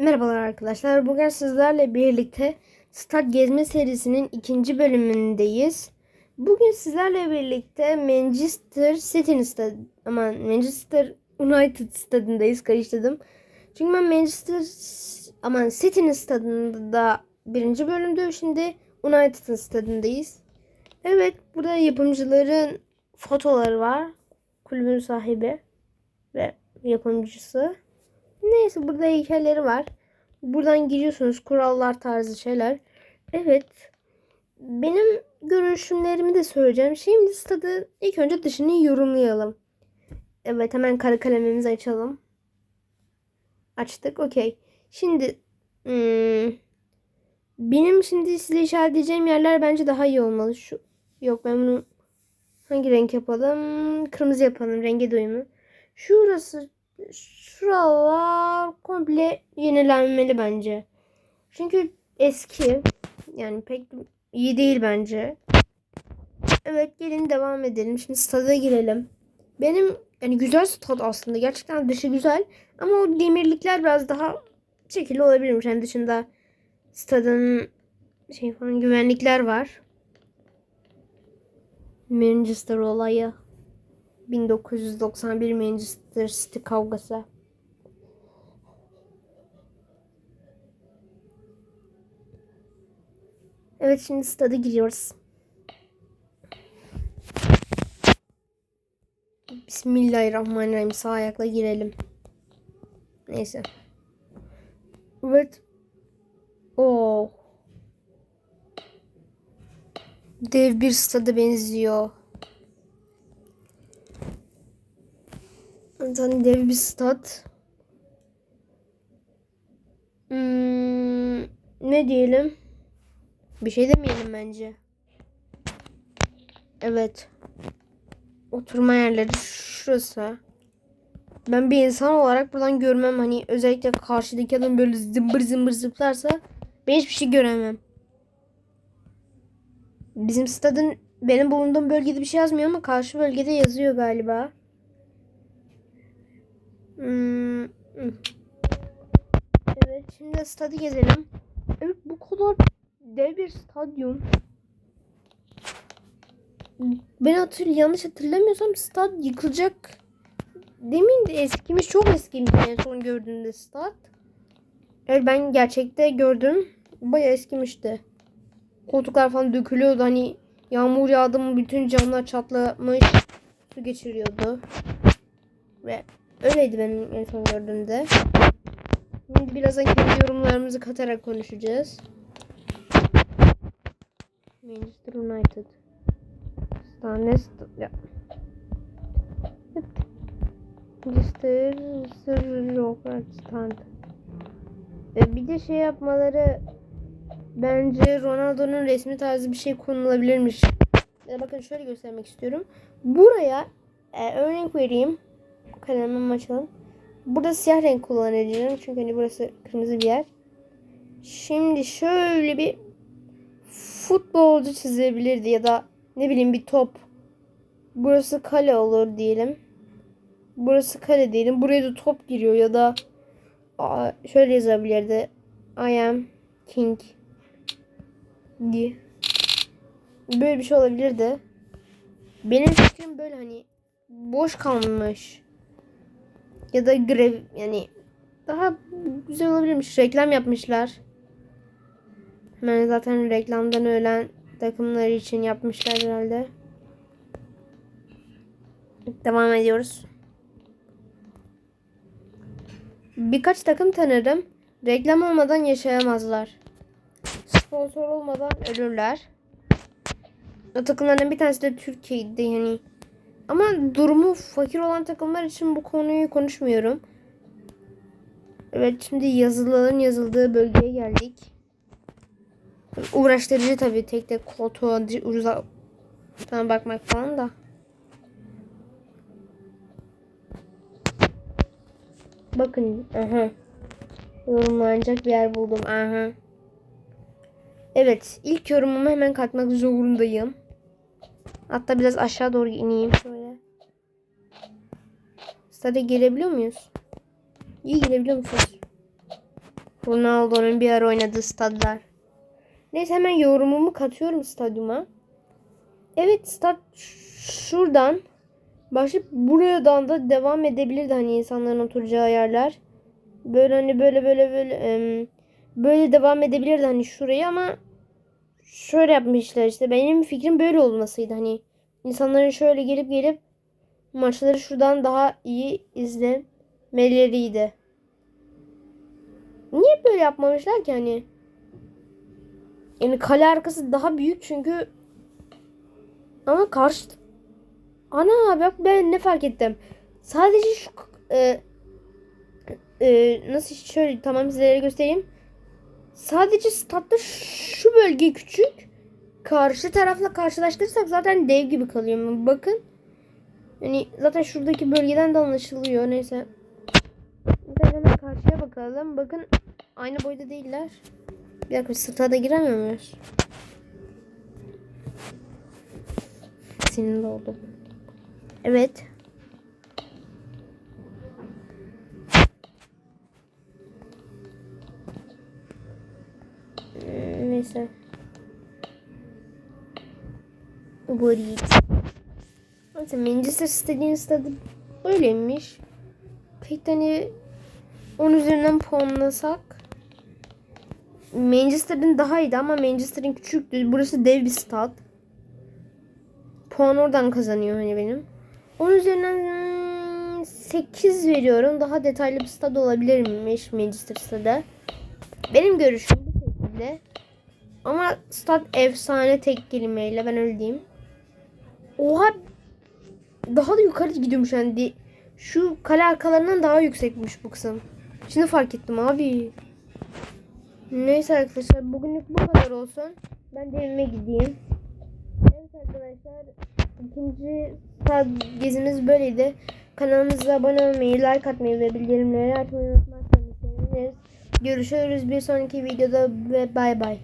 Merhabalar arkadaşlar. Bugün sizlerle birlikte Stad Gezme serisinin ikinci bölümündeyiz. Bugün sizlerle birlikte Manchester City'nin stad aman Manchester United stadındayız. Karıştırdım. Çünkü ben Manchester aman City'nin stadında birinci bölümde şimdi United'ın stadındayız. Evet burada yapımcıların fotoları var. Kulübün sahibi ve yapımcısı. Neyse burada heykelleri var. Buradan giriyorsunuz kurallar tarzı şeyler. Evet. Benim görüşümlerimi de söyleyeceğim. Şimdi stadı ilk önce dışını yorumlayalım. Evet hemen kara kalemimizi açalım. Açtık. Okey. Şimdi hmm, benim şimdi size işaretleyeceğim yerler bence daha iyi olmalı. Şu yok ben bunu hangi renk yapalım? Kırmızı yapalım. Renge doyumu. Şurası şuralar komple yenilenmeli bence. Çünkü eski yani pek iyi değil bence. Evet gelin devam edelim. Şimdi stada girelim. Benim yani güzel stad aslında. Gerçekten dışı güzel. Ama o demirlikler biraz daha şekilli olabilirmiş. Yani dışında stadın şey falan güvenlikler var. Manchester olayı. 1991 Manchester City kavgası. Evet şimdi stada giriyoruz. Bismillahirrahmanirrahim. Sağ ayakla girelim. Neyse. Evet. Oo. Dev bir stada benziyor. Zaten dev bir stat. Hmm, ne diyelim? Bir şey demeyelim bence. Evet. Oturma yerleri şurası. Ben bir insan olarak buradan görmem. Hani özellikle karşıdaki adam böyle zımbır zımbır zıplarsa ben hiçbir şey göremem. Bizim stadın benim bulunduğum bölgede bir şey yazmıyor ama karşı bölgede yazıyor galiba. Hmm. Evet şimdi stadı gezelim. Evet bu kadar dev bir stadyum. Ben hatır yanlış hatırlamıyorsam stad yıkılacak. Demin de eskimiş çok eskiymiş en son gördüğümde stad. Evet ben gerçekte gördüm. Baya eskimişti. Koltuklar falan dökülüyordu hani yağmur yağdı mı bütün camlar çatlamış su geçiriyordu. Ve Öyleydi benim en son gördüğümde. Şimdi birazdan kendi yorumlarımızı katarak konuşacağız. Manchester United. Stanes ya. Manchester Rock Stand. E, bir de şey yapmaları bence Ronaldo'nun resmi tarzı bir şey konulabilirmiş. E, bakın şöyle göstermek istiyorum. Buraya e, örnek vereyim kalemimi açalım. Burada siyah renk kullanacağım. Çünkü hani burası kırmızı bir yer. Şimdi şöyle bir futbolcu çizebilirdi ya da ne bileyim bir top. Burası kale olur diyelim. Burası kale diyelim. Buraya da top giriyor ya da şöyle yazabilirdi. I am king diye. Böyle bir şey olabilirdi. Benim fikrim böyle hani boş kalmış ya da grev yani daha güzel olabilirmiş. Reklam yapmışlar. Yani zaten reklamdan ölen takımlar için yapmışlar herhalde. Devam ediyoruz. Birkaç takım tanırım. Reklam olmadan yaşayamazlar. Sponsor olmadan ölürler. O takımlardan bir tanesi de Türkiye'de yani ama durumu fakir olan takımlar için bu konuyu konuşmuyorum. Evet şimdi yazıların yazıldığı bölgeye geldik. Uğraştırıcı tabii tek tek koltuğa uzaktan bakmak falan da. Bakın aha. Yorumlanacak bir yer buldum. Aha. Evet ilk yorumumu hemen katmak zorundayım. Hatta biraz aşağı doğru ineyim şöyle. Stada girebiliyor muyuz? İyi girebiliyor musunuz? Ronaldo'nun bir ara oynadığı stadlar. Neyse hemen yorumumu katıyorum stadyuma. Evet stad şuradan başlayıp buradan da devam edebilirdi hani insanların oturacağı yerler. Böyle hani böyle böyle böyle böyle devam edebilirdi hani şurayı ama şöyle yapmışlar işte benim fikrim böyle olmasıydı hani insanların şöyle gelip gelip maçları şuradan daha iyi izlemeleriydi. Niye böyle yapmamışlar ki hani? Yani kale arkası daha büyük çünkü ama karşı ana bak ben ne fark ettim. Sadece şu e, e, nasıl şöyle tamam sizlere göstereyim. Sadece statta şu bölge küçük. Karşı tarafla karşılaştırırsak zaten dev gibi kalıyor. Bakın. Yani zaten şuradaki bölgeden de anlaşılıyor. Neyse. De hemen karşıya bakalım. Bakın aynı boyda değiller. Bir dakika stada giremiyor muyuz? Sinirli oldum. Evet. Hmm, Neyse. Uber Eats. Neyse Manchester City'nin stadı böyleymiş. Peki hani 10 üzerinden puanlasak Manchester'ın daha iyiydi ama Manchester'ın küçüktü. Burası dev bir stat. Puan oradan kazanıyor hani benim. 10 üzerinden hmm, 8 veriyorum. Daha detaylı bir stad olabilirmiş Manchester stadı. Benim görüşüm bu şekilde. Ama stat efsane tek kelimeyle ben öyle diyeyim. Oha daha da yukarı gidiyormuş yani. Şu kale arkalarından daha yüksekmiş bu kısım. Şimdi fark ettim abi. Neyse arkadaşlar bugünlük bu kadar olsun. Ben de evime gideyim. Evet arkadaşlar ikinci stad gezimiz böyleydi. Kanalımıza abone olmayı, like atmayı ve bildirimleri açmayı unutmazsanız seviniriz. Görüşürüz bir sonraki videoda ve bay bay.